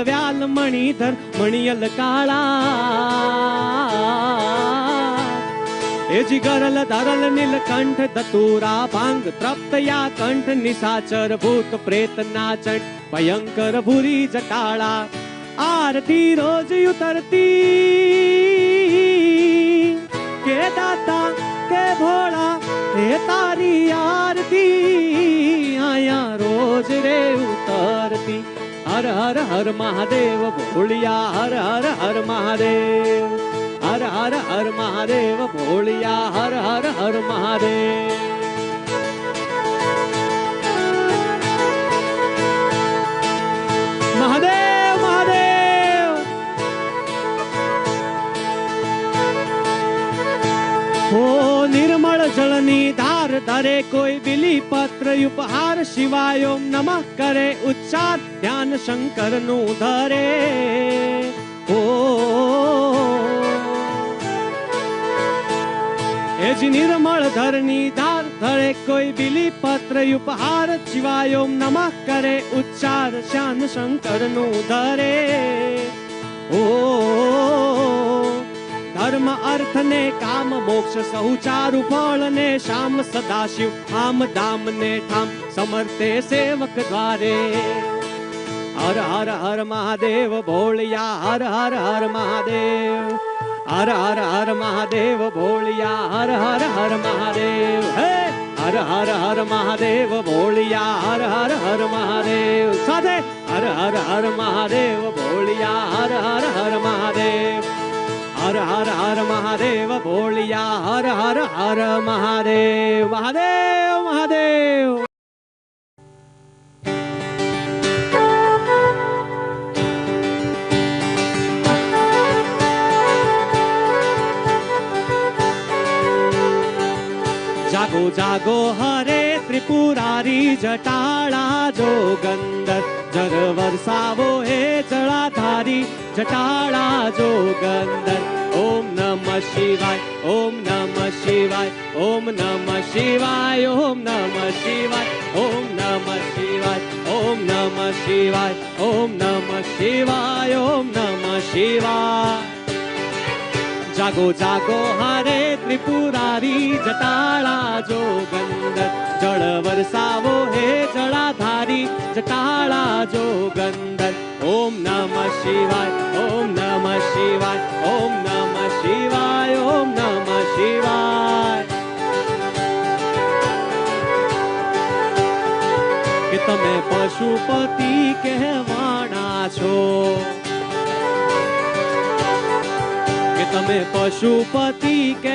व्याल मणिधर मणियल काळा. एजी गरल धरल नीलकंठ दतुरा भांग त्रप्त या कंठ निसाचर भूत प्रेत नाचट भयंकर भुरी जटाळा. आरती रोज उतरती. के दाता के भोळा हे तारी आरती. हर हर हर महादेव भोळिया हर हर हर महादेव। हर हर हर महादेव भोळिया हर हर हर महादेव। महादेव महादेव। हो निर्मळ जळनी ધરે કોઈ બિલી પત્ર ઉપહાર શિવાય ઓમ કરે ઉચ્ચાર, ધ્યાન શંકરનું ધરે ઓ એજ નિર્મળ ધરની ધાર, ધરે કોઈ બિલી પત્ર ઉપહાર શિવાય ઓમ કરે ઉચ્ચાર શ્યામ શંકરનું ધરે ધર્મ અર્થ ને કામ મોક્ષ સહુ ચારુ ફળ ને શ્યામ સદાશિવ આમ ધામ ને ઠામ સમર્થે સેવક દ્વારે હર હર હર મહાદેવ ભોળિયા હર હર હર મહાદેવ હર હર હર મહાદેવ ભોળિયા હર હર હર મહાદેવ હે હર હર હર મહાદેવ ભોળિયા હર હર હર મહાદેવ સાથે હર હર હર મહાદેવ ભોળિયા હર હર હર મહાદેવ हर हर हर महादेव भोळिया हर हर हर महादेव महादेव महादेव। जागो जागो हरे त्रिपुरारी जटाळा जो गंधर जर वर्षावो हे जळाधारी जटाळा जो टाणादोगन्धन ॐ नमः शिवाय ॐ नमः शिवाय ॐ नमः शिवाय ॐ नमः शिवाय ॐ नमः शिवाय ॐ नमः शिवाय ॐ नमः शिवाय ॐ नमः शिवाय। जागो जागो, हरे त्रिपुरारी जटाला जो गंधर जड़ वरसावो हे जड़ाधारी जटाला जो गंधर ओम नमः शिवाय, ओम नमः शिवाय, ओम नमः शिवाय, ओम नमः शिवाय। कि पशुपति कहवाना छो। हमें पशुपति कह